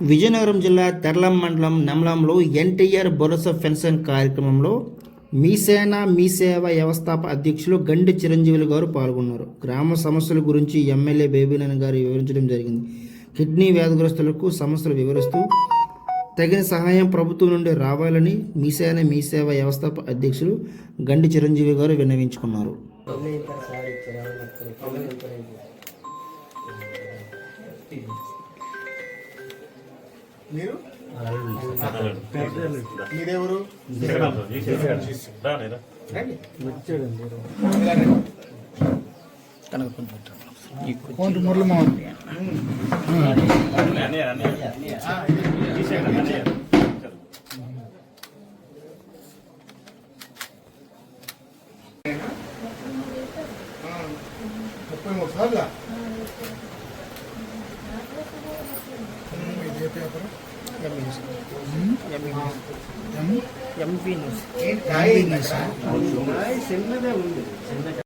విజయనగరం జిల్లా తెర్లం మండలం నెమలంలో ఎన్టీఆర్ భరోసా పెన్షన్ కార్యక్రమంలో మీ సేన మీ సేవ వ్యవస్థాప అధ్యక్షులు గండి చిరంజీవులు గారు పాల్గొన్నారు. గ్రామ సమస్యల గురించి ఎమ్మెల్యే బేబీనన్ గారు వివరించడం జరిగింది. కిడ్నీ వ్యాధిగ్రస్తులకు సమస్యలు వివరిస్తూ తగిన సహాయం ప్రభుత్వం నుండి రావాలని మీ సేన మీ సేవ వ్యవస్థాప అధ్యక్షులు గండి చిరంజీవి గారు విన్నవించుకున్నారు. మీరు? మీరెవరు? కొంచెం మురళి మోహన్ ముప్పై మూడు సార్లు? పేపర్ ఎంపీ న్యూస్ ఏంటి రాయి?